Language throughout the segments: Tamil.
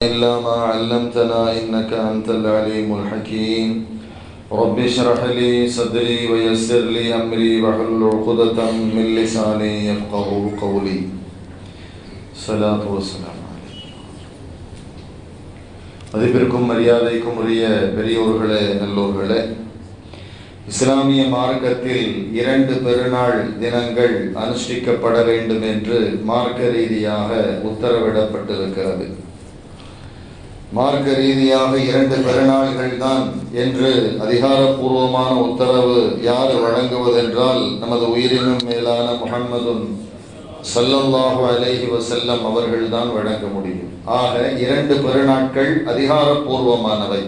إلا ما علمتنا إنك أنت العليم الحكيم رب اشرح لي صدري ويسر لي أمري واحلل عقدة من لساني يفقه قولي صلاة والسلام மதிப்பிற்கும் மரியாதைக்கும் உரிய பெரியோர்களே நல்லோர்களே இஸ்லாமிய மார்க்கத்தில் இரண்டு பெருநாள் தினங்கள் அனுஷ்டிக்கப்பட வேண்டும் என்று மார்க்க ரீதியாக உத்தரவிடப்பட்டிருக்கிறது மார்க்க ரீதியாக இரண்டு பெருநாள்கள் தான் என்று அதிகாரப்பூர்வமான உத்தரவு யார் வழங்குவதென்றால் நமது உயிரினும் மேலான முகம்மதுன் சல்லல்லாஹு அலேஹி வசல்லம் அவர்கள்தான் வழங்க முடியும். ஆக இரண்டு பெருநாட்கள் அதிகாரப்பூர்வமானவை.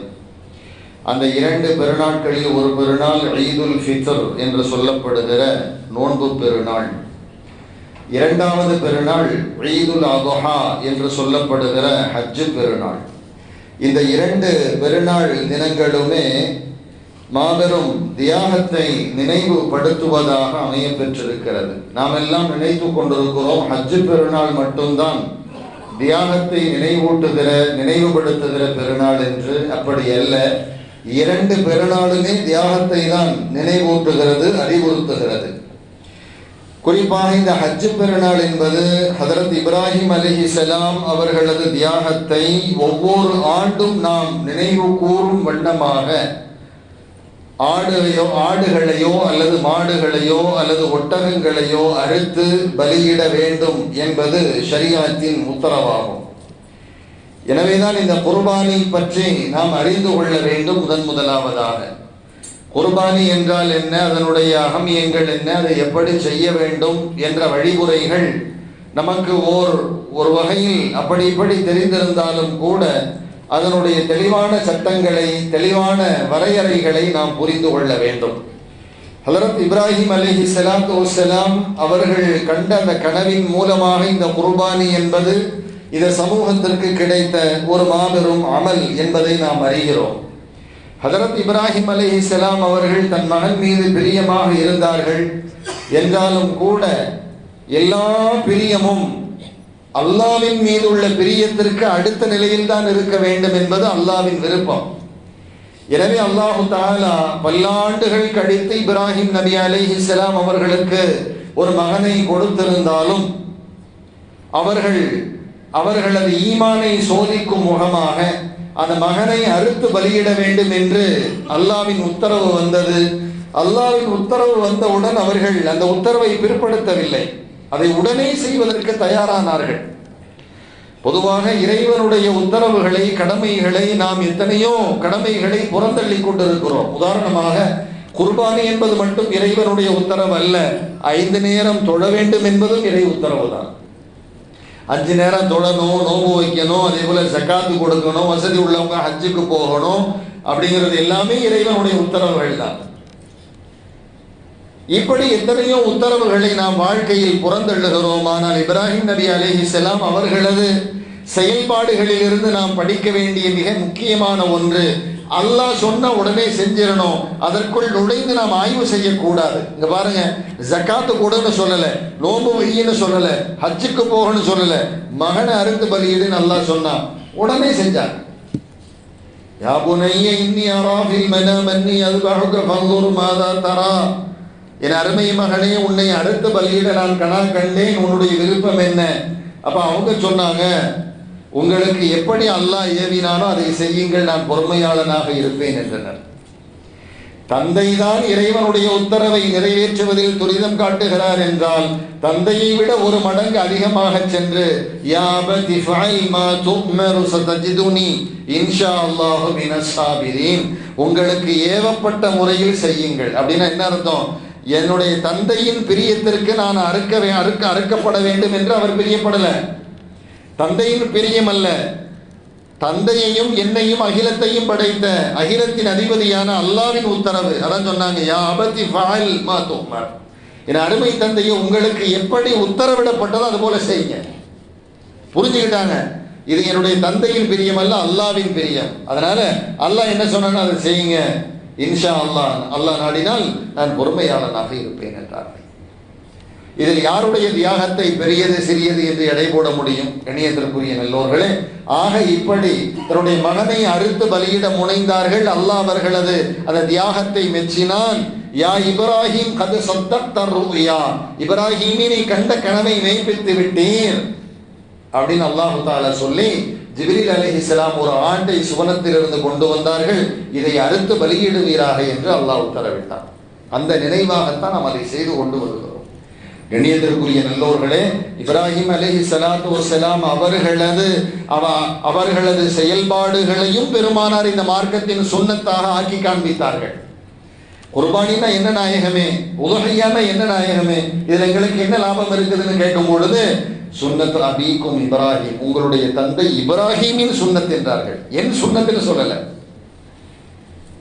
அந்த இரண்டு பெருநாட்களில் ஒரு பெருநாள் ஈதுல் ஃபித்ர் என்று சொல்லப்படுகிற நோன்பு பெருநாள். இரண்டாவது பெருநாள் ஈதுல் அதுஹா என்று சொல்லப்படுகிற ஹஜ்ஜு பெருநாள். இந்த இரண்டு பெருநாள் தினங்களுமே மாபெரும் தியாகத்தை நினைவுபடுத்துவதாக அமைய பெற்றிருக்கிறது நாம் எல்லாம் நினைத்து கொண்டிருக்கிறோம் ஹஜ்ஜு பெருநாள் மட்டும்தான் தியாகத்தை நினைவூட்டுகிற நினைவுபடுத்துகிற பெருநாள் என்று அப்படி அல்ல. இரண்டு பெருநாளுமே தியாகத்தை தான் நினைவூட்டுகிறது அறிவுறுத்துகிறது. குறிப்பாக இந்த ஹஜ்ஜு பெருநாள் என்பது ஹதரத் இப்ராஹிம் அலிஹி சலாம் அவர்களது தியாகத்தை ஒவ்வொரு ஆண்டும் நாம் நினைவு கூறும் வண்ணமாக ஆடுகையோ ஆடுகளையோ அல்லது மாடுகளையோ அல்லது ஒட்டகங்களையோ அறுத்து பலியிட வேண்டும் என்பது ஷரியாத்தின் உத்தரவாகும். எனவேதான் இந்த குர்பானி பற்றி நாம் அறிந்து கொள்ள வேண்டும் முதன் முதலாவதாக. குர்பானி என்றால் என்ன? அதனுடைய அகமியங்கள் என்ன? அதை எப்படி செய்ய வேண்டும் என்ற வழிமுறைகள் நமக்கு ஓர் ஒரு வகையில் அப்படி இப்படி தெரிந்திருந்தாலும் கூட அதனுடைய தெளிவான சட்டங்களை தெளிவான வரையறைகளை நாம் புரிந்து கொள்ள வேண்டும். ஹலரத் இப்ராஹிம் அலிஹி சலாத்து வசலாம் அவர்கள் கண்ட அந்த கனவின் மூலமாக இந்த குர்பானி என்பது இந்த சமூகத்திற்கு கிடைத்த ஒரு மாபெரும் அமல் என்பதை நாம் அறிகிறோம். ஹதரத் இப்ராஹிம் அலஹி சலாம் அவர்கள் தன் மகன் மீது பிரியமாக இருந்தார்கள். என்றாலும் கூட எல்லா பிரியமும் அல்லாவின் மீது உள்ள பிரியத்திற்கு அடுத்த நிலையில் தான் இருக்க வேண்டும் என்பது அல்லாவின் விருப்பம். எனவே அல்லாஹு தாலா பல்லாண்டுகள் கழித்து இப்ராஹிம் நபி அலி இஸ்லாம் அவர்களுக்கு ஒரு மகனை கொடுத்திருந்தாலும் அவர்கள் அவர்களது ஈமானை சோதிக்கும் முகமாக அந்த மகனை அறுத்து பலியிட வேண்டும் என்று அல்லாவின் உத்தரவு வந்தது. அல்லாவின் உத்தரவு வந்தவுடன் அவர்கள் அந்த உத்தரவை பிற்படுத்தவில்லை. அதை உடனே செய்வதற்கு தயாரானார்கள். பொதுவாக இறைவனுடைய உத்தரவுகளை கடமைகளை நாம் எத்தனையோ கடமைகளை புறந்தள்ளி கொண்டிருக்கிறோம். உதாரணமாக குர்பானி என்பது மட்டும் இறைவனுடைய உத்தரவு அல்ல. ஐந்து நேரம் தொழ வேண்டும் என்பதும் இறை உத்தரவு தான் அஞ்சு நேரம் தொடணும் நோம்பு வைக்கணும் அதே போல ஜக்காத்து கொடுக்கணும் வசதி உள்ளவங்க ஹஜ்ஜுக்கு போகணும் அப்படிங்கிறது எல்லாமே இறைவனுடைய உத்தரவுகள் தான். இப்படி எத்தனையோ உத்தரவுகளை நாம் வாழ்க்கையில் புறந்தள்ளுகிறோம். ஆனால் இப்ராஹிம் நபி அலேஹி செலாம் அவர்களது செயல்பாடுகளில் இருந்து நாம் படிக்க வேண்டிய மிக முக்கியமான ஒன்று அல்லாஹ் சொன்ன உடனே செஞ்சிடணும். அதற்குள் நுழைந்து நாம் ஆய்வு செய்யக்கூடாது. இங்க பாருங்க ஜக்காத்து கூடன்னு சொல்லல நோம்பு வையின்னு சொல்லல ஹஜ்ஜுக்கு போகணும்னு சொல்லல. மகனை அருந்து பலியிடுன்னு அல்லாஹ் சொன்னான் உடனே செஞ்சாங்க யா புனைய இன்னி அராஃபில் மனம் அன்னி அதுபாக பங்கூர் மாதா தரா. என் அருமை மகனே உன்னை அடுத்த பலியிட நான் கணா கண்டேன். உன்னுடைய விருப்பம் என்ன? அப்ப அவங்க சொன்னாங்க உங்களுக்கு எப்படி அல்லாஹ் ஏவினானோ அதை செய்யுங்கள் நான் பொறுமையாளனாக இருப்பேன் என்றனர். தந்தை தான் இறைவனுடைய உத்தரவை நிறைவேற்றுவதில் துரிதம் காட்டுகிறார் என்றால் தந்தையை விட ஒரு மடங்கு அதிகமாக சென்று யாபதி இன்ஷா உங்களுக்கு ஏவப்பட்ட முறையில் செய்யுங்கள். அப்படின்னா என்ன அர்த்தம்? என்னுடைய தந்தையின் பிரியத்திற்கு நான் அறுக்க அறுக்க அறுக்கப்பட வேண்டும் என்று அவர் பிரியப்படலை. தந்தையின் பிரியம் அல்ல. தந்தையையும் என்னையும் அகிலத்தையும் படைத்த அகிலத்தின் அதிபதியான அல்லாவின் உத்தரவு. அதான் சொன்னாங்க யா அபதி ஃபால் மா என் அருமை தந்தையை உங்களுக்கு எப்படி உத்தரவிடப்பட்டதோ அது போல செய்யுங்க. புரிஞ்சுக்கிட்டாங்க? இது என்னுடைய தந்தையின் பிரியம் அல்ல அல்லாவின் பிரியம். அதனால அல்லாஹ் என்ன சொன்னான்னு அதை செய்யுங்க. இன்ஷா அல்லாஹ் அல்லாஹ் நாடினால் நான் பொறுமையாளனாக இருப்பேன் என்றார்கள். இதில் யாருடைய தியாகத்தை பெரியது சிறியது என்று எடை போட முடியும்? கண்ணியத்திற்குரிய நல்லோர்களே ஆக இப்படி தன்னுடைய மகனை அறுத்து பலியிட முனைந்தார்கள் அல்லாஹ் அவர்களது அந்த தியாகத்தை மெச்சினான் யா இப்ராஹிம் கது சொத்தர் ருயா இப்ராஹிமி நீ கண்ட கனவை மெய்ப்பித்து விட்டீர். அப்படின்னு அல்லாஹு தாலா சொல்லி ஜிபிரில் அலி இஸ்லாம் ஒரு ஆண்டை சுவனத்திலிருந்து கொண்டு வந்தார்கள். இதை அறுத்து பலியிடுவீராக என்று அல்லாஹ் உத்தரவிட்டார் அந்த நினைவாகத்தான் நாம் அதை செய்து கொண்டு வருகிறோம். கண்ணியத்திற்குரிய நல்லோர்களே இப்ராஹிம் அலஹி சலாத்து வஸலாம் அவர்களது அவ அவர்களது செயல்பாடுகளையும் பெருமானார் இந்த மார்க்கத்தின் சுண்ணத்தாக ஆக்கி காண்பித்தார்கள். குர்பானின்னா என்ன நாயகமே? உதகையானா என்ன நாயகமே? இதுல எங்களுக்கு என்ன லாபம் இருக்குதுன்னு கேட்கும் பொழுது சுண்ணத் அபீக்கும் இப்ராஹிம். உங்களுடைய தந்தை இப்ராஹிமின் சுண்ணத் என்றார்கள். என் சுண்ணத்துன்னு சொல்லலை.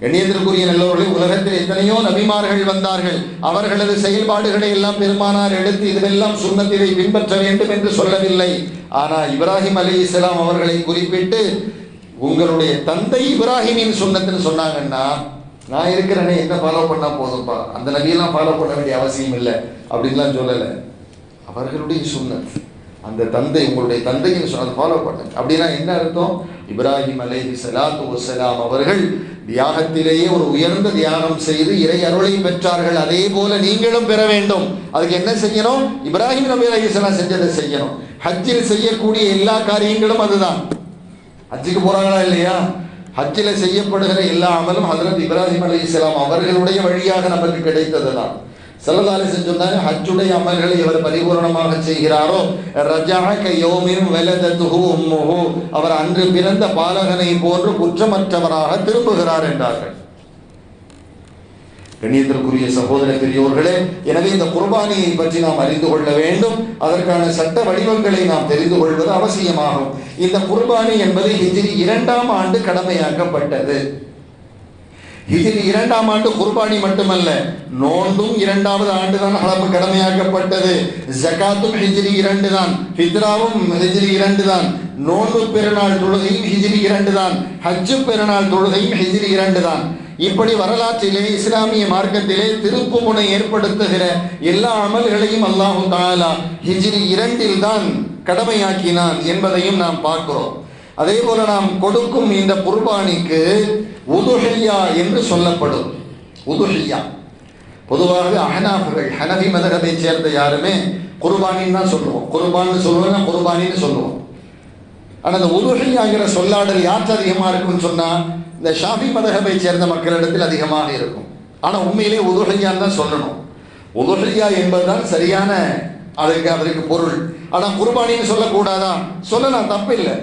கண்ணியத்திற்குரிய நல்லவர்களே உலகத்தில் எத்தனையோ நபிமார்கள் வந்தார்கள். அவர்களது செயல்பாடுகளை எல்லாம் பெருமானார் எடுத்து இதுவெல்லாம் சுண்ணத்தினை பின்பற்ற வேண்டும் என்று சொல்லவில்லை. ஆனால் இப்ராஹிம் அலி இஸ்லாம் அவர்களை குறிப்பிட்டு உங்களுடைய தந்தை இப்ராஹிமின் சுண்ணத்துன்னு சொன்னாங்கன்னா நான் இருக்கிறேனே என்ன ஃபாலோ பண்ணால் போதும்ப்பா அந்த நபியெல்லாம் ஃபாலோ பண்ண வேண்டிய அவசியம் இல்லை. அப்படின்லாம் சொல்லலை. அவர்களுடைய சுன்னத் அந்த தந்தை உங்களுடைய தந்தையின் அதை ஃபாலோ பண்ணுங்க அப்படின்னா என்ன அர்த்தம்? இப்ராஹிம் அலேஹி சலாத்து வசலாம் அவர்கள் தியாகத்திலேயே ஒரு உயர்ந்த தியாகம் செய்து இறை அருளை பெற்றார்கள். அதே போல நீங்களும் பெற வேண்டும். அதுக்கு என்ன செய்யணும்? இப்ராஹிம் நபி அலைஹிஸ்ஸலாம் செஞ்சதை செய்யணும். ஹஜ்ஜில் செய்யக்கூடிய எல்லா காரியங்களும் அதுதான். ஹஜ்ஜுக்கு போறாங்களா இல்லையா? ஹஜ்ஜில் செய்யப்படுகிற எல்லா அமலும் ஹசரத் இப்ராஹிம் அலைஹிஸ்ஸலாம் அவர்களுடைய வழியாக நமக்கு கிடைத்ததுதான். செல்லதாலிசன் சொன்னாங்க ஹஜ்ஜுடைய அமல்களை இவர் பரிபூரணமாக செய்கிறாரோ? ரஜாக யோமின் வெலதத்துகு உம்முகு அவர் அன்று பிறந்த பாலகனை போன்று குற்றமற்றவராக திரும்புகிறார் என்றார்கள். கண்ணியத்திற்குரிய சகோதர பெரியோர்களே எனவே இந்த குர்பானியை பற்றி நாம் அறிந்து கொள்ள வேண்டும். அதற்கான சட்ட வடிவங்களை நாம் தெரிந்து கொள்வது அவசியமாகும். இந்த குர்பானி என்பது ஹிஜ்ரி இரண்டாம் ஆண்டு கடமையாக்கப்பட்டது. ஹிஜ்ரி இரண்டாம் ஆண்டு குர்பானி மட்டுமல்ல நோன்பும் இரண்டாவது ஆண்டு தான் அளவு கடமையாக்கப்பட்டது. ஜக்காத்தும் ஹிஜ்ரி இரண்டு தான் ஃபித்ராவும் ஹிஜ்ரி இரண்டு தான் நோன்பு பெருநாள் தொழுகையும் ஹிஜ்ரி இரண்டு தான் ஹஜ்ஜு பெருநாள் தொழுகையும் ஹிஜ்ரி இரண்டு தான் இப்படி வரலாற்றிலே இஸ்லாமிய மார்க்கத்திலே திருப்பு முனை ஏற்படுத்துகிற எல்லா அமல்களையும் அல்லாஹு தாலா ஹிஜ்ரி இரண்டில் தான் கடமையாக்கினான் என்பதையும் நாம் பார்க்கிறோம். அதே போல நாம் கொடுக்கும் இந்த குர்பானிக்கு உதுஹியா என்று சொல்லப்படும். உதுஹியா. பொதுவாக அஹனாஃபுகள் ஹனபி மதகத்தை சேர்ந்த யாருமே குர்பானின்னு தான் சொல்லுவோம். குர்பான்னு சொல்லுவோம்னா குர்பானின்னு சொல்லுவோம். ஆனால் இந்த உதுஹியாங்கிற சொல்லாடல் யாற்று அதிகமாக இருக்கும்னு சொன்னால் இந்த ஷாஃபி மதகபை சேர்ந்த மக்களிடத்தில் அதிகமாக இருக்கும். ஆனால் உண்மையிலே உதுஹியான்னு தான் சொல்லணும். உதுஹியா என்பதுதான் சரியான அதுக்கு அதற்கு பொருள். ஆனால் குர்பானின்னு சொல்லக்கூடாதா? சொல்லலாம் தப்பில்லை.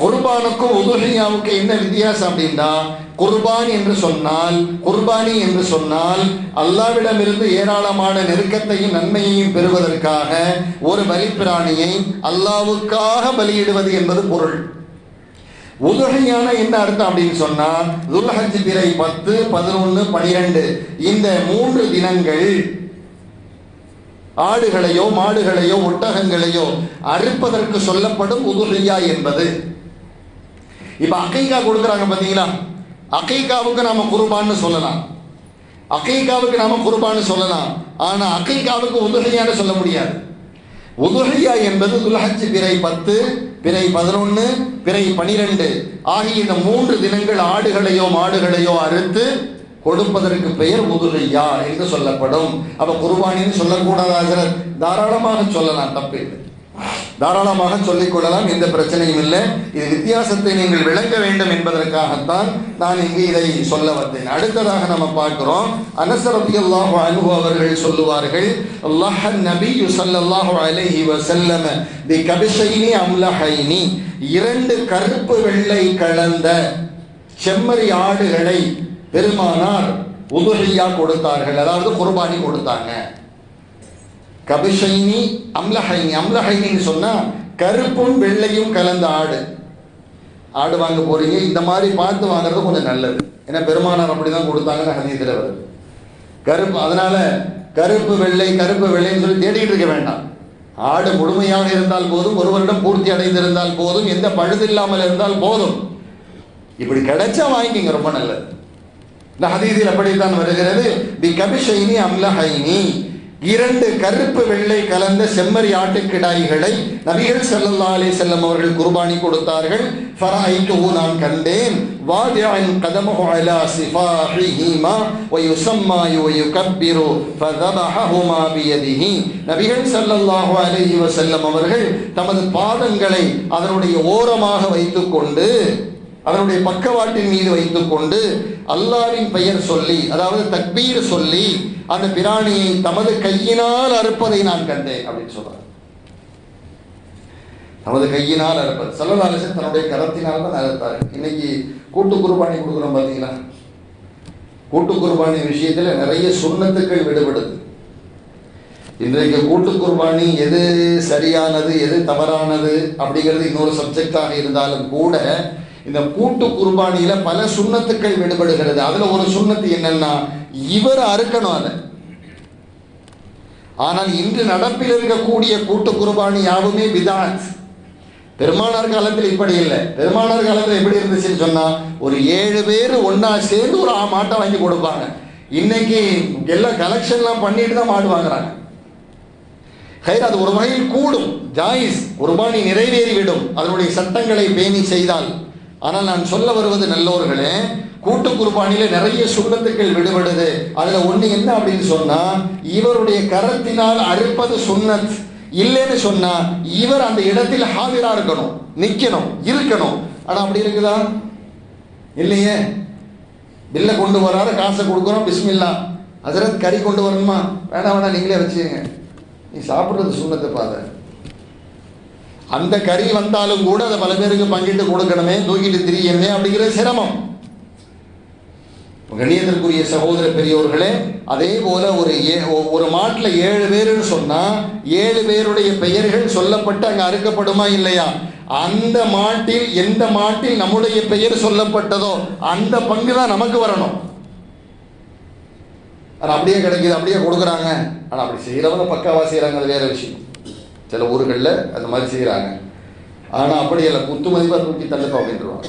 குர்பானுக்கும் உதுஹியாவுக்கும் என்ன வித்தியாசம் அப்படின்னா குர்பான் என்று சொன்னால் குர்பானி என்று சொன்னால் அல்லாவிடமிருந்து ஏராளமான நெருக்கத்தையும் நன்மையையும் பெறுவதற்காக ஒரு பலிப்பிராணியை அல்லாவுக்காக பலியிடுவது என்பது பொருள். உதுகையான என்ன அர்த்தம் அப்படின்னு சொன்னா துல்ஹஜ் பிறை பத்து பதினொன்று பனிரெண்டு இந்த மூன்று தினங்கள் ஆடுகளையோ மாடுகளையோ ஒட்டகங்களையோ அறுப்பதற்கு சொல்லப்படும் உதுகையா என்பது. இப்போ அகைகா கொடுக்குறாங்க பார்த்தீங்களா அகைகாவுக்கு நாம் குருபான்னு சொல்லலாம். அகைகாவுக்கு நாம குருபான்னு சொல்லலாம். ஆனால் அகைகாவுக்கு உதுகையான்னு சொல்ல முடியாது. உதுகையா என்பது துல்ஹஜ் பிறை பத்து பிறை பதினொன்று பிறை பனிரெண்டு ஆகிய இந்த மூன்று தினங்கள் ஆடுகளையோ மாடுகளையோ அறுத்து கொடுப்பதற்கு பெயர் உதுகையா என்று சொல்லப்படும். அப்போ குர்பானின்னு சொல்லக்கூடாது தாராளமாக சொல்லலாம் தப்பில்லை தாராளமாக சொல்லிக் கொள்ளலாம் எந்த பிரச்சனையும் இல்லை. இது வித்தியாசத்தை நீங்கள் விளங்க வேண்டும் என்பதற்காகத்தான் நான் இங்கு இதை சொல்ல வந்தேன். அடுத்ததாக நம்ம பார்க்கிறோம் அனசரத்தி அல்லாஹு அனுபவ அவர்கள் சொல்லுவார்கள் அல்லாஹ் நபி ஸல்லல்லாஹு அலைஹி வசல்லம தி கபிசைனி அம்லஹைனி. இரண்டு கருப்பு வெள்ளை கலந்த செம்மறி ஆடுகளை பெருமானார் உதுகையா கொடுத்தார்கள். அதாவது குர்பானி கொடுத்தாங்க. கபிஷைனி அம்லஹைனி. அம்லஹைனின்னு சொன்னால் கருப்பும் வெள்ளையும் கலந்த ஆடு. ஆடு வாங்க போறீங்க. இந்த மாதிரி பார்த்து வாங்குறது கொஞ்சம் நல்லது. ஏன்னா பெருமானார் அப்படிதான் கொடுத்தாங்கன்னு ஹதீத்தில் வருது. கருப்பு அதனால் கருப்பு வெள்ளை கருப்பு வெள்ளைன்னு சொல்லி தேடிக்கிட்டு இருக்க வேண்டாம். ஆடு முழுமையாக இருந்தால் போதும் ஒரு வருடம் பூர்த்தி அடைந்திருந்தால் போதும் எந்த பழுது இல்லாமல் இருந்தால் போதும். இப்படி கிடைச்சா வாங்கிக்கிங்க ரொம்ப நல்லது. இந்த ஹதீஸில் அப்படித்தான் வருகிறது. தி கபிஷைனி அம்லஹைனி. இரண்டு கருப்பு வெள்ளை கலந்த செம்மறி ஆட்டுக்கிடாய்களை நபிகள் ஸல்லல்லாஹு அலைஹி செல்லம் அவர்கள் குர்பானி கொடுத்தார்கள். ஃபரஐத்துஹு நான் கண்டேன். வாதிஅன் கதமுஹு அலா சிஃபாஹிஹிமா வயுஸம்மா வயுகப்பிரு ஃபதபஹஹுமா பியதிஹி. நபிகள் ஸல்லல்லாஹு அலைஹி வஸல்லம் அவர்கள் தமது பாதங்களை அதனுடைய ஓரமாக வைத்துக்கொண்டு அதனுடைய பக்கவாட்டின் மீது வைத்துக்கொண்டு அல்லாவின் பெயர் சொல்லி அதாவது தக்பீர் சொல்லி அந்த பிராணியை தமது கையினால் அறுப்பதை நான் கண்டேன் அப்படின்னு சொல்றார் தமது கையினால் அறுப்பது. சல்லதாலிசன் தன்னுடைய கரத்தினால் தான் அறுத்தார். இன்னைக்கு கூட்டு குர்பானி கொடுக்குறோம் பார்த்தீங்களா? கூட்டு குர்பானி விஷயத்தில் நிறைய சுண்ணத்துக்கள் விடுபடுது. இன்றைக்கு கூட்டு குர்பானி எது சரியானது எது தவறானது அப்படிங்கிறது இன்னொரு சப்ஜெக்டாக இருந்தாலும் கூட இந்த கூட்டு குர்பானியில பல சுண்ணத்துக்கள் விடுபடுகிறது. அதுல ஒரு சுண்ணத்து என்னன்னா இவர் அறுக்கணும் அதை. ஆனால் இன்று நடப்பில் இருக்கக்கூடிய கூட்டு குர்பானி யாவுமே விதான் பெருமானார் காலத்தில் இப்படி இல்லை. பெருமானார் காலத்தில் எப்படி இருந்துச்சுன்னு சொன்னா ஒரு ஏழு பேர் ஒன்னா சேர்ந்து ஒரு ஆ- மாட்டை வாங்கி கொடுப்பாங்க. இன்னைக்கு எல்லாம் கலெக்ஷன்லாம் பண்ணிட்டு தான் மாடு வாங்குறாங்க. கயிறு அது ஒரு வகையில் கூடும். ஜாயிஸ் குர்பானி நிறைவேறிவிடும். அதனுடைய சட்டங்களை பேணி செய்தால். ஆனால் நான் சொல்ல வருவது நல்லோர்களே கூட்டு குர்பானியில நிறைய சுண்ணத்துக்கள் விடுபடுது. அதுல ஒண்ணு என்ன அப்படின்னு சொன்னா இவருடைய கரத்தினால் அறுப்பது சுண்ணத். இல்லைன்னு சொன்னா இவர் அந்த இடத்தில் ஹாஜரா இருக்கணும் நிக்கணும் இருக்கணும். ஆனா அப்படி இருக்குதா? இல்லையே. பில்ல கொண்டு வராரு காசை கொடுக்குறோம் பிஸ்மில்லா. ஹசரத் கறி கொண்டு வரணுமா? வேணாம் வேணாம் நீங்களே வச்சுக்கோங்க. நீ சாப்பிட்றது சுண்ணத்தை பாத. அந்த கறி வந்தாலும் கூட அதை பல பேருக்கு பங்கிட்டு கொடுக்கணுமே தூக்கிட்டு திரியணுமே அப்படிங்கிறது சிரமம். கணியத்திற்குரிய சகோதர பெரியோர்களே அதே போல ஒரு ஏ- ஒரு மாட்டில் ஏழு பேருன்னு சொன்னால் ஏழு பேருடைய பெயர்கள் சொல்லப்பட்டு அங்கே அறுக்கப்படுமா இல்லையா? அந்த மாட்டில் எந்த மாட்டில் நம்முடைய பெயர் சொல்லப்பட்டதோ அந்த பங்கு தான் நமக்கு வரணும். ஆனால் அப்படியே கிடைக்குது அப்படியே கொடுக்குறாங்க. ஆனால் அப்படி செய்கிறவங்க பக்காவாக செய்கிறாங்க அது விஷயம். சில ஊர்களில் அந்த மாதிரி செய்கிறாங்க ஆனால் அப்படி இல்லை குத்து மதிப்பாக தூக்கி தள்ளுப்பா அப்படின்றவாங்க.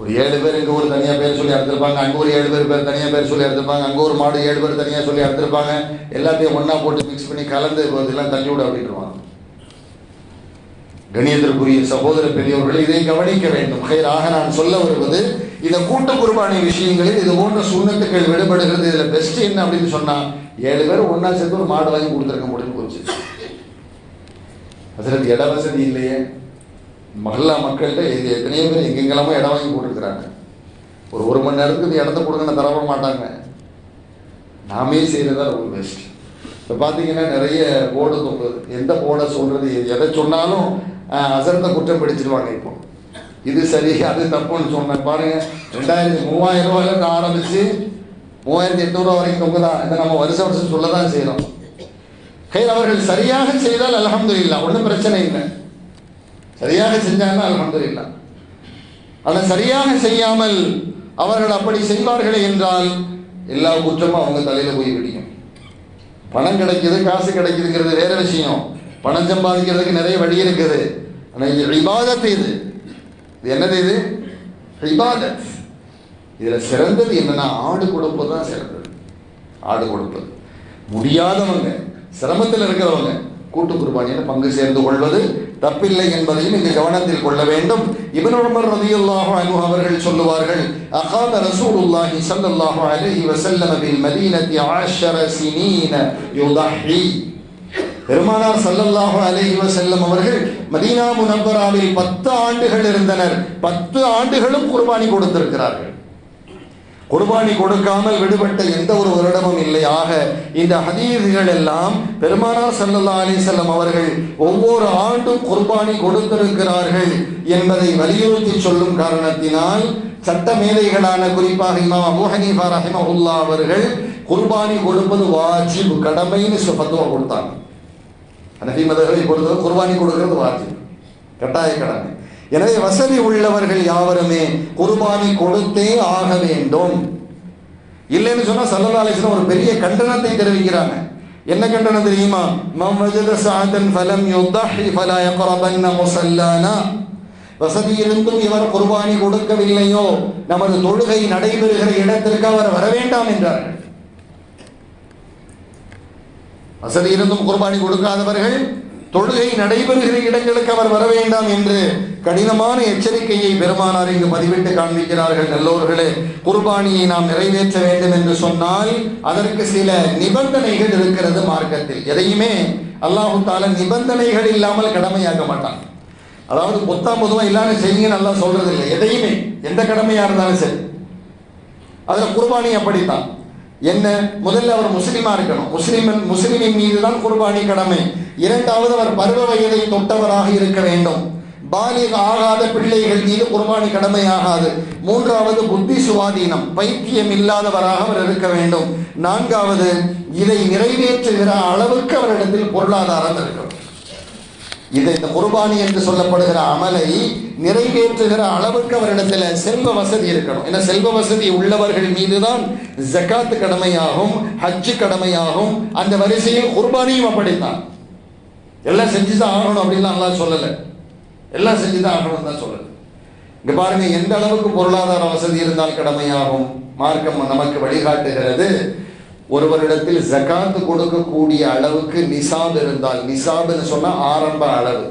ஒரு ஏழு பேர் இங்கே ஒரு தனியாக பேர் சொல்லி அறுத்துருப்பாங்க அங்கே ஒரு ஏழு பேர் பேர் தனியாக பேர் சொல்லி அறுத்துருப்பாங்க அங்கே ஒரு மாடு ஏழு பேர் தனியாக சொல்லி அறுத்துருப்பாங்க எல்லாத்தையும் ஒன்றா போட்டு மிக்ஸ் பண்ணி கலந்து இதெல்லாம் தள்ளி விட அப்படின்றவாங்க. கணியத்திற்குரிய சகோதர பெரியவர்கள் இதை கவனிக்க வேண்டும். ஹைராக நான் சொல்ல வருவது இந்த கூட்டு குர்பானி விஷயங்களில் இது போன்ற சுண்ணத்துக்கள் விடுபடுகிறது இதில் பெஸ்ட் என்ன அப்படின்னு சொன்னால் ஏழு பேர் ஒன்றா சேர்ந்து ஒரு மாடு வாங்கி கொடுத்துருக்க முடியும் போச்சு அதில் இட வசதி இல்லையே. மகளா மக்கள்கிட்ட இது எத்தனையோ பேர் எங்கெங்கெல்லாமோ இடம் வாங்கி போட்டுருக்குறாங்க. ஒரு ஒரு மணி நேரத்துக்கு இந்த இடத்த கொடுங்கன்னு தரப்பட மாட்டாங்க. நாமே செய்கிறதா ரொம்ப பெஸ்ட் இப்போ பார்த்தீங்கன்னா நிறைய போர்டு தொங்குது. எந்த போர்டை சொல்கிறது எதை சொன்னாலும் அசரத்தை குற்றம் பிடிச்சிருவாங்க இப்போ. இது சரி அது தப்புன்னு சொன்னேன் பாருங்க. ரெண்டாயிரத்தி மூவாயிரம் ரூபாயிலேருந்து ஆரம்பித்து மூவாயிரத்தி எட்நூறுவா வரைக்கும் தொங்குதான் இதை நம்ம வருஷம் வருஷம் சொல்ல தான் செய்கிறோம் கையில் அவர்கள் சரியாக செய்தால் அல்ஹம்துலில்லாஹ். ஒன்றும் பிரச்சனை இல்லை. சரியாக செஞ்சாங்கன்னா அல்ஹம்துலில்லாஹ். ஆனால் சரியாக செய்யாமல் அவர்கள் அப்படி செய்வார்களே என்றால் எல்லா குற்றமும் அவங்க தலையில் போய் விடியும் பணம் கிடைக்குது காசு கிடைக்குதுங்கிறது வேற விஷயம். பணம் சம்பாதிக்கிறதுக்கு நிறைய வழி இருக்குது. ஆனால் இது இபாதத் இது. இது என்னது இது? இபாதத். இதில் சிறந்தது என்னன்னா ஆடு கொடுப்பது தான் சிறந்தது. ஆடு கொடுப்பது. முடியாதவங்க சிரமத்தில் இருக்கிறவங்க கூட்டு குர்பானியில் பங்கு சேர்ந்து கொள்வது தப்பில்லை என்பதையும் இங்கு கவனத்தில் கொள்ள வேண்டும். இப்னு உமர் ரலியல்லாஹு அன்ஹு அவர்கள் சொல்லுவார்கள் அகாத ரசூலுல்லாஹி ஸல்லல்லாஹு அலைஹி வஸல்லம் பில் மதீனத்தி ஆஷர சினீன யுதஹி. பெருமானார் சல்லல்லாஹு அலைஹி வஸல்லம் அவர்கள் மதீனா முனவ்வராவில் பத்து ஆண்டுகள் இருந்தனர். பத்து ஆண்டுகளும் குர்பானி கொடுத்திருக்கிறார்கள். குர்பானி கொடுக்காமல் விடுபட்ட எந்த ஒரு வருடமும் இல்லை. ஆக இந்த ஹதீதுகள் எல்லாம் பெருமானார் ஸல்லல்லாஹு அலிசல்லம் அவர்கள் ஒவ்வொரு ஆண்டும் குர்பானி கொடுத்திருக்கிறார்கள் என்பதை வலியுறுத்தி சொல்லும் காரணத்தினால் சட்ட மேதைகளான குறிப்பாக இமாம் அபூ ஹனீஃபா ரஹிமஹுல்லா அவர்கள் குர்பானி கொடுப்பது வாஜிப் கடமைன்னு சொ- கொடுத்தாங்க. பொறுத்தவரை குர்பானி கொடுக்கிறது வாஜிப். கட்டாய கடமை. எனவே வசதி உள்ளவர்கள் யாவருமே குர்பானி கொடுத்தே ஆக வேண்டும். இல்லைன்னு சொன்னா சல்லல்லாஹு ஒரு பெரிய கண்டனத்தை தெரிவிக்கிறாங்க. என்ன கண்டனம் தெரியுமா? மம் வஜத சாதன் ஃபலம் யுத்தஹி ஃபலா யக்ரபன்ன முஸல்லானா. வசதி இருந்தும் இவர் குர்பானி கொடுக்கவில்லையோ நமது தொழுகை நடைபெறுகிற இடத்திற்கு அவர் வர வேண்டாம் என்றார்கள் வசதி இருந்தும் குர்பானி கொடுக்காதவர்கள் தொழுகை நடைபெறுகிற இடங்களுக்கு அவர் வர வேண்டாம் என்று கடினமான எச்சரிக்கையை பெருமானார் இங்கு பதிவிட்டு காண்பிக்கிறார்கள் நல்லோர்களே. குர்பானியை நாம் நிறைவேற்ற வேண்டும் என்று சொன்னால் அதற்கு சில நிபந்தனைகள் இருக்கிறது மார்க்கத்தில். எதையுமே அல்லாஹு தால நிபந்தனைகள் இல்லாமல் கடமையாக்க மாட்டான். அதாவது பொத்தாம் பொதுவா இல்லாமல் செய்யுங்க நல்லா சொல்றது இல்லை எதையுமே. எந்த கடமையா இருந்தாலும் சரி. அதுல குர்பானி அப்படித்தான். என்ன? முதல்ல அவர் முஸ்லீமா இருக்கணும். முஸ்லிமன் முஸ்லிமின் மீது தான் குர்பானி கடமை. இரண்டாவது அவர் பருவ வயதை தொட்டவராக இருக்க வேண்டும். பாலிக ஆகாத பிள்ளைகள் மீது குர்பானி கடமையாகாது. மூன்றாவது புத்தி சுவாதீனம். பைத்தியம் இல்லாதவராக அவர் இருக்க வேண்டும். நான்காவது இதை நிறைவேற்றுகிற அளவுக்கு அவரிடத்தில் பொருளாதாரம் இருக்கணும் இது இந்த குர்பானி என்று சொல்லப்படுகிற அமலை நிறைவேற்றுகிற அளவுக்கு அவரிடத்துல செல்வ வசதி இருக்கணும். ஏன்னா செல்வ வசதி உள்ளவர்கள் மீதுதான் ஜக்காத்து கடமையாகும் ஹஜ்ஜு கடமையாகும். அந்த வரிசையில் குர்பானியும் அப்படித்தான். எல்லாம் செஞ்சுதான் ஆகணும் அப்படின்லாம் அல்லாஹ் சொல்லலை. எல்லாம் செஞ்சுதான் ஆகணும் தான் சொல்லலை. இங்க பாருங்க எந்த அளவுக்கு பொருளாதார வசதி இருந்தால் கடமையாகும். மார்க்கம் நமக்கு வழிகாட்டுகிறது. ஒருவரிடத்தில் ஜகாத்து கொடுக்கக்கூடிய அளவுக்கு நிசாப் இருந்தால் நிசாப்னு சொன்னா ஆரம்ப அளவு.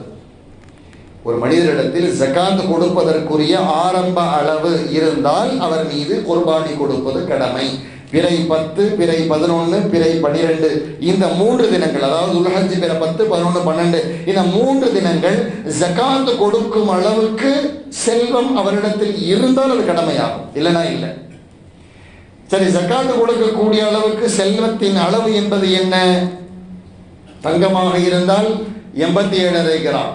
ஒரு மனிதரிடத்தில் ஜகாத் கொடுப்பதற்குரிய ஆரம்ப அளவு இருந்தால் அவர் மீது குர்பானி கொடுப்பது கடமை. பிறை பத்து பிறை பதினொன்று பிறை பனிரெண்டு. இந்த மூன்று தினங்கள் அதாவது உலகஞ்சி பிற பத்து பதினொன்று பன்னெண்டு இந்த மூன்று தினங்கள் ஜகாத் கொடுக்கும் அளவுக்கு செல்வம் அவரிடத்தில் இருந்தால் அது கடமையாகும். இல்லைனா இல்லை. சரி ஜக்காத்து கொடுக்கக்கூடிய அளவுக்கு செல்வத்தின் அளவு என்பது என்ன? தங்கமாக இருந்தால் எண்பத்தி ஏழரை கிராம்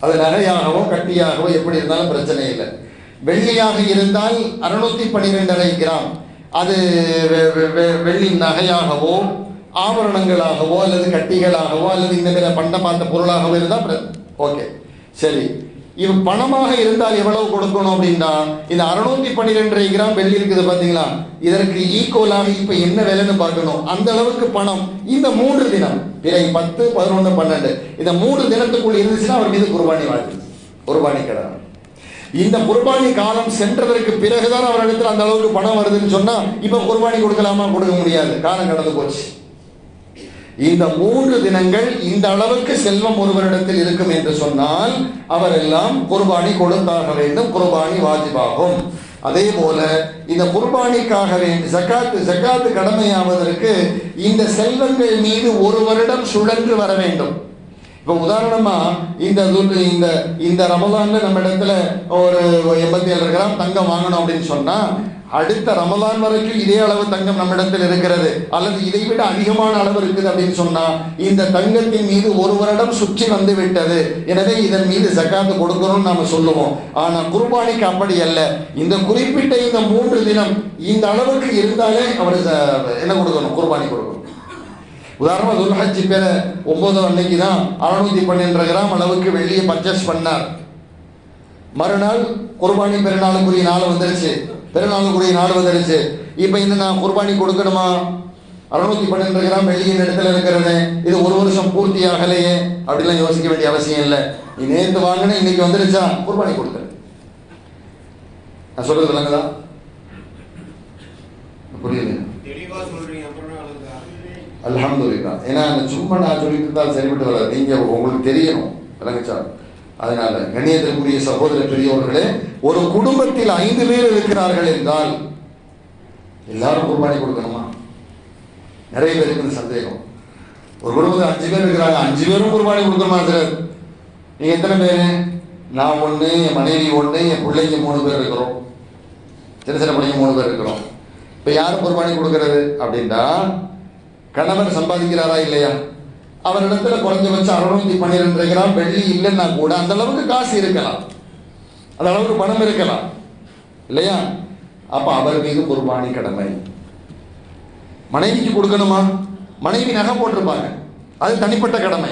அது நகையாகவோ கட்டியாகவோ எப்படி இருந்தாலும் பிரச்சனை இல்லை. வெள்ளியாக இருந்தால் அறுநூத்தி பன்னிரெண்டரை கிராம் அது வெ- வெ- வெள்ளி நகையாகவோ ஆபரணங்களாகவோ அல்லது கட்டிகளாகவோ அல்லது இந்த பிற பண்ண பார்த்த பொருளாகவோ இருந்தால் ஓகே. சரி இவன் பணமாக இருந்தால் எவ்வளவு கொடுக்கணும் அப்படின்னா இந்த அறுநூத்தி பன்னிரெண்டரை கிராம் வெள்ளி இருக்குது பாத்தீங்களா? இதற்கு ஈக்குவலாக இப்ப என்ன விலைன்னு பார்க்கணும். அந்த அளவுக்கு பணம். இந்த மூன்று தினம் பிறகு பத்து பதினொன்று பன்னெண்டு இந்த மூன்று தினத்துக்குள் இருந்துச்சுன்னா அவர் மீது குர்பானி வாழ்க்கை குர்பானி கடன். இந்த குர்பானி காலம் சென்றதற்கு பிறகுதான் அவரிடத்தில் அந்த அளவுக்கு பணம் வருதுன்னு சொன்னா இப்ப குர்பானி கொடுக்கலாமா? கொடுக்க முடியாது. காலம் கடந்து போச்சு. இந்த மூன்று தினங்கள் இந்த அளவுக்கு செல்வம் ஒருவரிடத்தில் இருக்கும் என்று சொன்னால் அவரெல்லாம் குர்பானி கொடுத்தாக வேண்டும் குர்பானி வாஜிபாகும். அதே போல இந்த குர்பானிக்காக வேண்டி ஜக்காத்து ஜக்காத்து கடமையாவதற்கு இந்த செல்வங்கள் மீது ஒரு வருடம் சுழன்று வர வேண்டும். இப்போ உதாரணமா இந்த இந்த இந்த ரமலான்ல நம்ம இடத்துல ஒரு எண்பத்தி ஏழு கிராம் தங்கம் வாங்கணும் அப்படின்னு சொன்னா அடுத்த ரமலான் வரைக்கும் இதே அளவு தங்கம் நம்மிடத்தில் இருக்கிறது. அல்லது இதை விட அதிகமான அளவு இருக்குது அப்படின்னு சொன்னா இந்த தங்கத்தின் மீது ஒரு வருடம் சுற்றி வந்து விட்டது. எனவே இதன் மீது ஜக்காத்து கொடுக்கணும்னு நாம சொல்லுவோம். ஆனா குர்பானிக்கு அப்படி அல்ல. இந்த குறிப்பிட்ட இந்த மூன்று தினம் இந்த அளவுக்கு இருந்தாலே அவர் என்ன கொடுக்கணும்? குர்பானி கொடுக்கணும். உதாரணமாக துல்ஹஜ் பேர ஒன்பது அன்னைக்கு தான் அறுநூத்தி பன்னெண்டு கிராம் அளவுக்கு வெள்ளியை பர்ச்சேஸ் பண்ணார். மறுநாள் குர்பானி பெருநாளுக்குரிய நாள் வந்துருச்சு. பெருநாளுக்குரிய நாள் வந்துருச்சு இப்போ இன்னும் நான் குர்பானி கொடுக்கணுமா? அறுநூத்தி பன்னெண்டு கிராம் வெள்ளியின் இடத்துல இருக்கிறது. இது ஒரு வருஷம் பூர்த்தி ஆகலையே. அப்படிலாம் யோசிக்க வேண்டிய அவசியம் இல்லை. நீ நேற்று வாங்கின இன்னைக்கு வந்துருச்சா குர்பானி கொடுத்துரு நான் சொல்றது அப்புறம் அழுதா? அல்ஹம்துலில்லாஹ். ஏன்னா சும்மா நான் சொல்லிட்டு இருந்தால் சரிப்பட்டு வராது. நீங்க உங்களுக்கு தெரியணும். விளங்குச்சா? அதனால கணியத்திற்குரிய சகோதர பெரியவர்களே ஒரு குடும்பத்தில் ஐந்து பேர் இருக்கிறார்கள் என்றால் எல்லாரும் குர்பானி கொடுக்கணுமா? நிறைய பேருக்கு இந்த சந்தேகம். ஒரு குடும்பத்தில் அஞ்சு பேர் இருக்கிறாங்க அஞ்சு பேரும் குர்பானி கொடுக்கணுமா சார் நீ எத்தனை பேர்? நான் ஒன்று என் மனைவி ஒன்று என் பிள்ளைங்க மூணு பேர் இருக்கிறோம். சின்ன சின்ன பிள்ளைங்க மூணு பேர் இருக்கிறோம். இப்போ யார் குர்பானி கொடுக்கறது அப்படின்னா கணவன் சம்பாதிக்கிறாரா இல்லையா? அவரிடத்துல குறைஞ்சபட்சம் அறுநூத்தி பன்னிரெண்டு கிராம் வெள்ளி இல்லைன்னா கூட அந்த அளவுக்கு காசு இருக்கலாம். அந்த அளவுக்கு பணம் இருக்கலாம். இல்லையா? அப்ப அவர் மீது குர்பானி கடமை. மனைவிக்கு கொடுக்கணுமா? மனைவி நகை போட்டிருப்பாங்க. அது தனிப்பட்ட கடமை.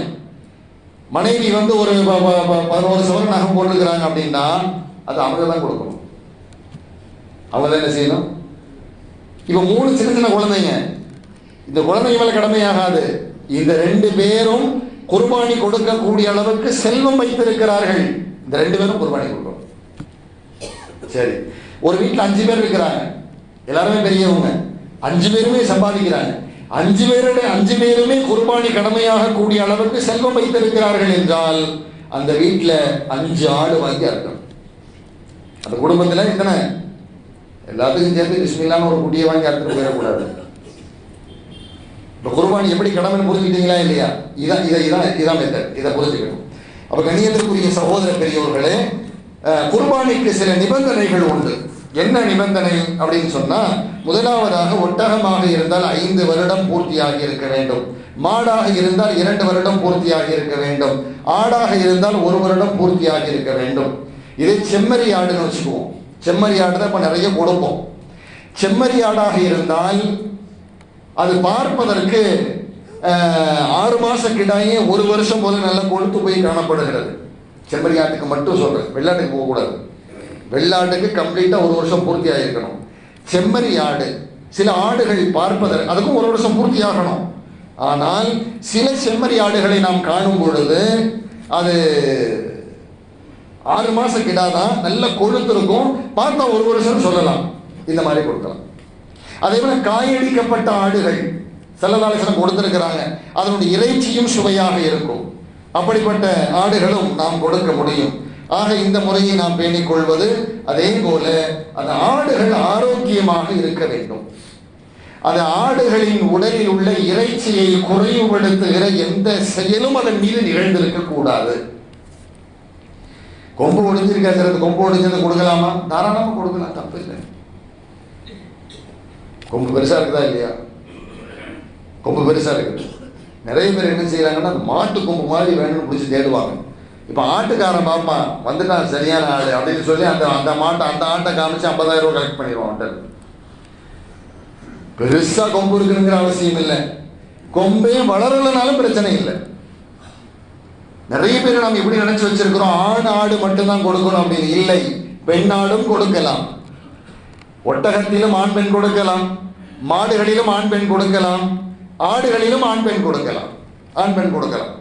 மனைவி வந்து ஒரு ப- ப- ப- பதினோரு சவரம் நகை போட்டிருக்கிறாங்க அப்படின்னா அது அவங்க தான் கொடுக்கணும். அவங்க தான் என்ன செய்யணும்? இப்போ மூணு சின்ன சின்ன குழந்தைங்க. இந்த குழந்தைங்க மேல கடமையாகாது. இந்த ரெண்டு பேரும் குர்பானி கொடுக்கக்கூடிய அளவுக்கு செல்வம் வைத்திருக்கிறார்கள். இந்த ரெண்டு பேரும் குர்பானி கொடுக்கணும். சரி. ஒரு வீட்டில் அஞ்சு பேர் இருக்கிறாங்க. எல்லாருமே பெரியவங்க. அஞ்சு பேருமே சம்பாதிக்கிறாங்க. அஞ்சு பேருடைய அஞ்சு பேருமே குர்பானி கடமையாக கூடிய அளவுக்கு செல்வம் வைத்திருக்கிறார்கள் என்றால் அந்த வீட்டில் அஞ்சு ஆடு வாங்கி அர்த்தம் அந்த குடும்பத்தில் இத்தனை. எல்லாத்துக்கும் சேர்த்து இல்லாமல் ஒரு குட்டியை வாங்கி அறுத்துட்டு போயிடக்கூடாது. இப்போ குர்பானி எப்படி கடமைன்னு புரிஞ்சுக்கிட்டீங்களா இல்லையா? இதான் இதை இதான் இதான் மெத்தட் இதை புரிஞ்சுக்கணும். அப்போ கண்ணியத்திற்குரிய சகோதர பெரியவர்களே குர்பானிக்கு சில நிபந்தனைகள் உண்டு. என்ன நிபந்தனை அப்படின்னு சொன்னால் முதலாவதாக ஒட்டகமாக இருந்தால் ஐந்து வருடம் பூர்த்தியாகி இருக்க வேண்டும். மாடாக இருந்தால் இரண்டு வருடம் பூர்த்தியாகி இருக்க வேண்டும். ஆடாக இருந்தால் ஒரு வருடம் பூர்த்தியாகி இருக்க வேண்டும். இதே செம்மறி ஆடுன்னு வச்சுக்குவோம். செம்மறி ஆடு தான் இப்போ நிறைய கொடுப்போம். செம்மறி ஆடாக இருந்தால் அது பார்ப்பதற்கு ஆறு மாச கிடாயே ஒரு வருஷம் போல நல்லா கொழுத்து போய் காணப்படுகிறது. செம்மறியாட்டுக்கு மட்டும் சொல்றேன். வெள்ளாட்டுக்கு போகக்கூடாது வெள்ளாட்டுக்கு கம்ப்ளீட்டா ஒரு வருஷம் பூர்த்தி ஆயிருக்கணும். செம்மறி ஆடு சில ஆடுகள் பார்ப்பதற்கு அதுக்கும் ஒரு வருஷம் பூர்த்தி ஆகணும். ஆனால் சில செம்மறி ஆடுகளை நாம் காணும் பொழுது அது ஆறு மாசம் கிடாதான் நல்ல கொழுத்து இருக்கும். பார்த்தா ஒரு வருஷம் சொல்லலாம். இந்த மாதிரி கொடுக்கலாம். அதே போல காயடிக்கப்பட்ட ஆடுகள் செல்லதாலேசனம் கொடுத்திருக்கிறாங்க. அதனுடைய இறைச்சியும் சுவையாக இருக்கும். அப்படிப்பட்ட ஆடுகளும் நாம் கொடுக்க முடியும். ஆக இந்த முறையை நாம் பேணிக் கொள்வது அதே போல அந்த ஆடுகள் ஆரோக்கியமாக இருக்க வேண்டும். அந்த ஆடுகளின் உடலில் உள்ள இறைச்சியை குறைவுபடுத்துகிற எந்த செயலும் அதன் மீது நிகழ்ந்திருக்க கூடாது. கொம்பு ஒடிஞ்சிருக்காங்கிறது கொம்பு ஒடிஞ்சது கொடுக்கலாமா? தாராளமாக கொடுக்கலாம் தப்பு இல்லை. கொம்பு பெருசா இருக்குதா இல்லையா? கொம்பு பெருசா இருக்குது நிறைய பேர் என்ன செய்யறாங்கன்னா மாட்டு கொம்பு மாதிரி வேணும்னு பிடிச்சி தேடுவாங்க. இப்போ ஆட்டுக்காரன் பாப்பா வந்துட்டான் சரியான ஆடு அப்படின்னு சொல்லி அந்த அந்த மாட்டை அந்த ஆட்டை காமிச்சு ஐம்பதாயிரம் ரூபாய் கலெக்ட் பண்ணிடுவான் பெருசாக பெருசா கொம்பு இருக்குங்கிற அவசியம் இல்லை. கொம்பே வளரலனாலும் பிரச்சனை இல்லை. நிறைய பேர் நாம் எப்படி நினைச்சு வச்சிருக்கிறோம். ஆண் ஆடு மட்டும்தான் கொடுக்கணும் அப்படின்னு இல்லை. பெண் ஆடும் கொடுக்கலாம். ஒட்டகத்திலும் ஆண் பெண் கொடுக்கலாம். மாடுகளிலும் ஆண் பெண் கொடுக்கலாம். ஆடுகளிலும் ஆண் பெண் கொடுக்கலாம். ஆண் பெண் கொடுக்கலாம்.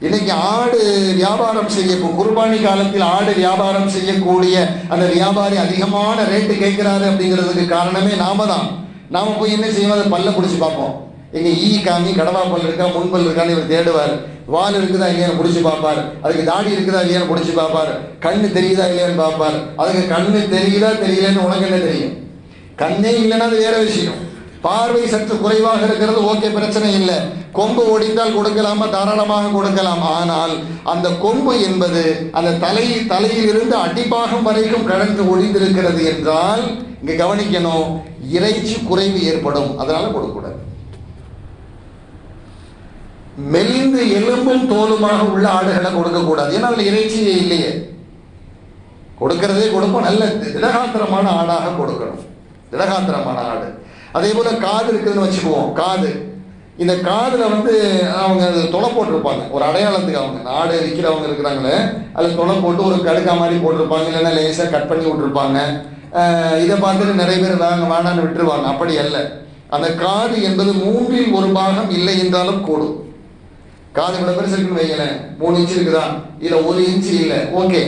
இன்னைக்கு ஆடு வியாபாரம் செய்ய இப்போ குர்பானி காலத்தில் ஆடு வியாபாரம் செய்யக்கூடிய அந்த வியாபாரி அதிகமான ரேட்டு கேட்கிறாரு அப்படிங்கிறதுக்கு காரணமே நாம தான். நாம போய் என்ன செய்வோம்? அதை பல்ல பிடிச்சி பார்ப்போம். எங்க ஈ காமி கடவா பல் இருக்கா முன்பல் இருக்கான்னு இவர் தேடுவார். வால் இருக்குதா இல்லையான்னு பிடிச்சி பார்ப்பார். அதுக்கு தாடி இருக்குதா இல்லையான்னு பிடிச்சி பார்ப்பார். கண்ணு தெரியுதா இல்லையான்னு பார்ப்பார். அதுக்கு கண்ணு தெரியுதா தெரியலன்னு உனக்கு என்ன தெரியும்? கண்ணே இல்லைன்னா அது வேற விஷயம். பார்வை சற்று குறைவாக இருக்கிறது ஓகே பிரச்சனை இல்லை. கொம்பு ஒடிந்தால் கொடுக்கலாமா? தாராளமாக கொடுக்கலாம். ஆனால் அந்த கொம்பு என்பது அந்த தலை தலையிலிருந்து அடிப்பாகம் வரைக்கும் கடந்து ஒடிந்திருக்கிறது என்றால் இங்கே கவனிக்கணும் இறைச்சி குறைவு ஏற்படும். அதனால கொடுக்கக்கூடாது. மெலிந்து எலும்பும் தோலுமாக உள்ள ஆடுகளை கொடுக்கக்கூடாது. ஏன்னா அதில் இறைச்சியே இல்லையே. கொடுக்கிறதே கொடுப்போம். நல்ல திடகாத்திரமான ஆடாக கொடுக்கணும். திடகாத்திரமான ஆடு. அதே போல காது இருக்குதுன்னு வச்சுக்குவோம். காது இந்த காதில் வந்து அவங்க அது தொலை போட்டிருப்பாங்க. ஒரு அடையாளத்துக்கு அவங்க. ஆடு விற்கிறவங்க இருக்கிறாங்களே அதில் தொலை போட்டு ஒரு கடுக்கா மாதிரி போட்டிருப்பாங்க. இல்லைன்னா லேசாக கட் பண்ணி விட்டுருப்பாங்க. இதை பார்த்துட்டு நிறைய பேர் வாங்க வேணான்னு விட்டுருவாங்க. அப்படி அல்ல. அந்த காது என்பது மூன்றில் ஒரு பாகம் இல்லை என்றாலும் கூடும். காது இவ்வளவு பெருசு இருக்குன்னு வைக்கல மூணு இன்ச்சு இருக்குதா? இல்ல ஒரு இன்ச்சு இல்லை. ஓகே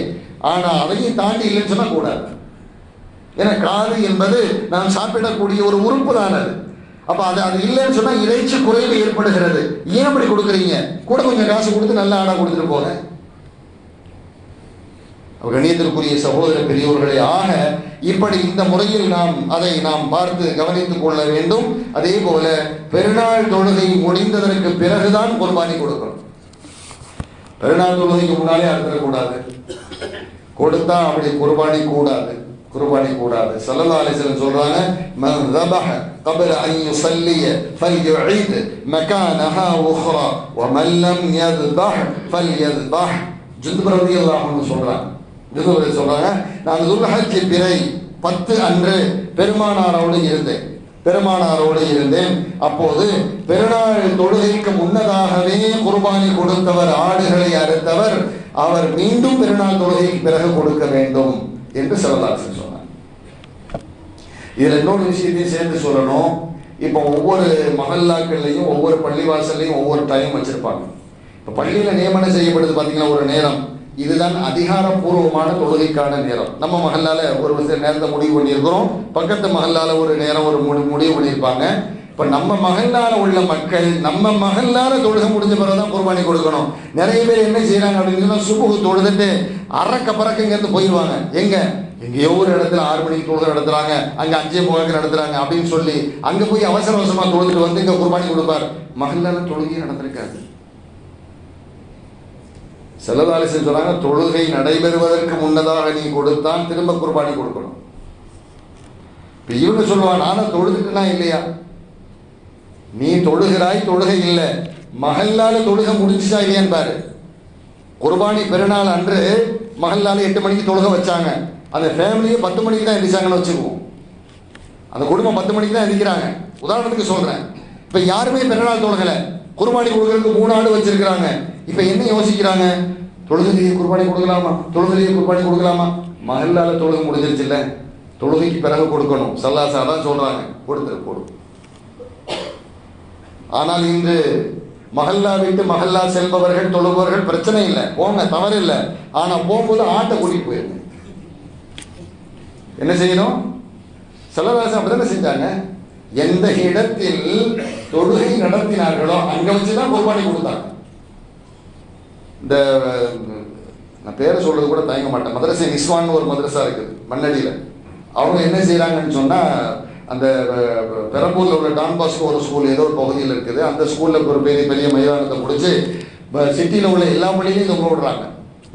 ஆனா அதையும் தாண்டி இல்லைன்னு சொன்னா கூடாது. ஏன்னா காது என்பது நாம் சாப்பிடக்கூடிய ஒரு உறுப்பு தான் அது அப்ப அது அது இல்லைன்னு சொன்னா இறைச்சி குறைவு ஏற்படுகிறது. ஏன் அப்படி கொடுக்குறீங்க? கூட கொஞ்சம் காசு கொடுத்து நல்ல ஆடா கொடுத்துட்டு போங்க. அப்ப கண்ணியத்திற்குரிய சகோதர பெரியோர்களே ஆக இப்படி இந்த முறையில் நாம் அதை நாம் பார்த்து கவனித்துக் கொள்ள வேண்டும் அதே போல பெருநாள் தொழுகை முடிந்ததற்கு பிறகுதான் குர்பானி கொடுக்கணும் பெருநாள் தொழுகைக்கு முன்னாலே அறுத்துடக்கூடாது கொடுத்தா அப்படி குர்பானி கூடாது குர்பானி கூடாது ஸல்லல்லாஹு அலைஹி வஸல்லம் சொல்றாங்க மன் ذبح قبل ان يصلي فليعيد مكانها اخرى ومن لم يذبح فليذبح ஜுந்துப் ரலியல்லாஹு அன்ஹு சொல்றாங்க ஜுந்துப் சொல்றாங்க. நான் துல்ஹஜ் பிறை பத்து அன்று பெருமானாரோடு இருந்தேன். பெருமானாரோடு இருந்தேன். அப்போது பெருநாள் தொழுகைக்கு முன்னதாகவே குர்பானி கொடுத்தவர் ஆடுகளை அறுத்தவர் அவர் மீண்டும் பெருநாள் தொழுகைக்கு பிறகு கொடுக்க வேண்டும் என்று சிவதாசன் சொன்னார். இதுல இன்னொரு விஷயத்தையும் சேர்த்து சொல்லணும். இப்போ ஒவ்வொரு மகல்லாக்கள்லையும் ஒவ்வொரு பள்ளிவாசல்லையும் ஒவ்வொரு டைம் வச்சிருப்பாங்க. இப்போ பள்ளியில நியமனம் செய்யப்படுது பார்த்தீங்கன்னா ஒரு நேரம். இதுதான் அதிகாரப்பூர்வமான தொழுகைக்கான நேரம். நம்ம மகல்லால ஒரு சில நேரத்தை முடிவு பண்ணியிருக்கிறோம். பக்கத்து மகல்லால ஒரு நேரம் ஒரு முடி முடிவு பண்ணியிருப்பாங்க. இப்போ நம்ம மகளால் உள்ள மக்கள் நம்ம மகளால் தொழுக முடிஞ்ச பிறகு தான் குர்பானி கொடுக்கணும். நிறைய பேர் என்ன செய்கிறாங்க அப்படின்னு சொன்னால் சுபுகு தொழுதுட்டு அறக்க பறக்கங்க போயிடுவாங்க. எங்கே? எங்கேயோ ஒரு இடத்துல ஆறு மணிக்கு தொழுகை நடத்துகிறாங்க அங்கே அஞ்சே முகாக்கு நடத்துகிறாங்க அப்படின்னு சொல்லி அங்கே போய் அவசர அவசரமாக தொழுதுட்டு வந்து இங்கே குர்பானி கொடுப்பார். மகளால் தொழுகையும் நடந்திருக்காது செல்லதாலி சொல்றாங்க தொழுகை நடைபெறுவதற்கு முன்னதாக நீ கொடுத்தான் திரும்ப குர்பானி கொடுக்கணும். இப்போ இவங்க சொல்லுவா நானும் தொழுதுட்டுனா இல்லையா? நீ தொழுகிறாய் தொழுகை இல்லை. மகளால தொழுகை முடிஞ்சுச்சா இல்லையான்னு பாரு. குர்பானி பெருநாள் அன்று மகளால எட்டு மணிக்கு தொழுகை வச்சாங்க. அந்த ஃபேமிலியே பத்து மணிக்கு தான் எந்திரிச்சாங்கன்னு வச்சுக்குவோம். அந்த குடும்பம் பத்து மணிக்கு தான் எந்திரிக்கிறாங்க உதாரணத்துக்கு சொல்கிறேன் இப்போ யாருமே பெருநாள் தொழுகலை. குர்பானி கொடுக்கறதுக்கு மூணு ஆடு வச்சிருக்கிறாங்க. இப்ப என்ன யோசிக்கிறாங்க? தொழுகையை குர்பானி கொடுக்கலாமா? தொழுகையை குர்பானி கொடுக்கலாமா? மகளால தொழுகை முடிஞ்சிருச்சுல்ல. தொழுகைக்கு பிறகு கொடுக்கணும். சல்லாசா தான் சொல்றாங்க. கொடுத்துரு போடு ஆனால் இன்று மஹல்லா விட்டு மஹல்லா செல்பவர்கள் தொழுபவர்கள் பிரச்சனை இல்லை. போங்க தவறு இல்லை. ஆனா போகும்போது ஆட்டை கூட்டி போயிருங்க. என்ன செய்யணும்? செல்லதாசன் அப்படித்தானே செஞ்சாங்க? எந்த இடத்தில் தொழுகை நடத்தினார்களோ அங்க வச்சுதான் குர்பானி கொடுத்தாங்க. இந்த நான் பேரை சொல்றது கூட தயங்க மாட்டேன். மதரசை நிஸ்வான்னு ஒரு மதரசா இருக்குது மண்ணடியில அவங்க என்ன செய்யறாங்கன்னு சொன்னா அந்த பெரம்பூர்ல உள்ள டான் பாஸ்கோ ஒரு ஸ்கூல் ஏதோ ஒரு பகுதியில் இருக்குது. அந்த ஸ்கூல்ல ஒரு பெரிய பெரிய மைதானத்தை முடிச்சு சிட்டியில் உள்ள எல்லா மொழியிலையும் தொங்க விடுறாங்க.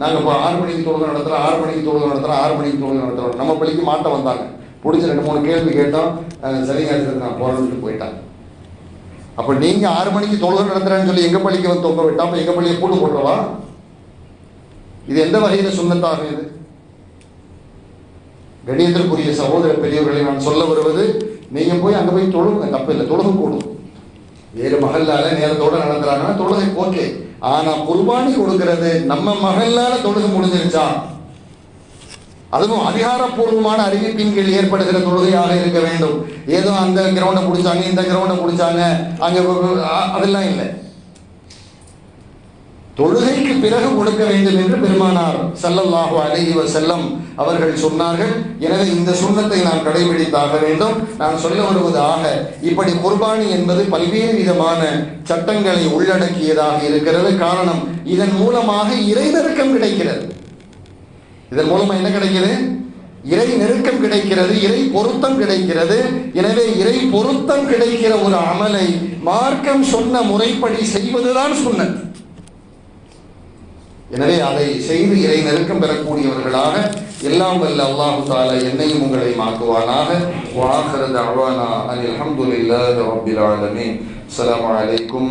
நாங்கள் இப்போ ஆறு மணிக்கு தொழுகை நடத்துகிறோம் ஆறு மணிக்கு தொழுகை நடத்துகிறோம் ஆறு மணிக்கு தொழுகை நடத்துகிறோம் நம்ம பள்ளிக்கு மாட்ட வந்தாங்க. பிடிச்ச ரெண்டு மூணு கேள்வி கேட்டோம். சரிங்க நான் போகிறேன்னு போயிட்டாங்க. அப்போ நீங்கள் ஆறு மணிக்கு தொழுகை நடத்துறேன்னு சொல்லி எங்கள் பள்ளிக்கு வந்து தொங்க விட்டா அப்போ எங்கள் பள்ளியை கூட்டு போடுறவா இது எந்த வகையில் சுண்ணத்தாக இது? கணியத்திற்குரிய சகோதர பெரியவர்களை நான் சொல்ல வருவது நீங்கள் போய் அங்கே போய் தொழுங்க தப்பு இல்லை தொழுக கூடும். வேறு மகளால் நேரத்தோடு நடந்துறாங்கன்னா தொழுகை ஓகே ஆனால் குர்பானி கொடுக்கறது நம்ம மகளால் தொழுகை முடிஞ்சிருச்சான் அதுவும் அதிகாரப்பூர்வமான அறிவிப்பின் கீழ் ஏற்படுகிற தொழுகையாக இருக்க வேண்டும். ஏதோ அந்த கிரவுண்டை பிடிச்சாங்க இந்த கிரவுண்டை பிடிச்சாங்க அங்கே அதெல்லாம் இல்லை. தொழுகைக்கு பிறகு கொடுக்க வேண்டும் என்று பெருமானார் ஸல்லல்லாஹு அலைஹி செல்லம் அவர்கள் சொன்னார்கள். எனவே இந்த சுண்ணத்தை நாம் கடைபிடித்தாக வேண்டும். நான் சொல்ல வருவது ஆக இப்படி குர்பானி என்பது பல்வேறு விதமான சட்டங்களை உள்ளடக்கியதாக இருக்கிறது. காரணம் இதன் மூலமாக இறைநெருக்கம் கிடைக்கிறது. இதன் மூலமா என்ன கிடைக்குது? இறை நெருக்கம் கிடைக்கிறது இறை பொருத்தம் கிடைக்கிறது. எனவே இறை பொருத்தம் கிடைக்கிற ஒரு அமலை மார்க்கம் சொன்ன முறைப்படி செய்வதுதான் சொன்னது எனவே அதை செய்து இறை நெருக்கம் பெறக்கூடியவர்களாக எல்லாம் வல்ல அல்லாஹு தாலா என்னையும் உங்களை மாக்குவானாக வாஹிர தஅவானா அனில் ஹம்துலில்லாஹி ரப்பில் ஆலமீன். அஸ்ஸலாமு அலைக்கும்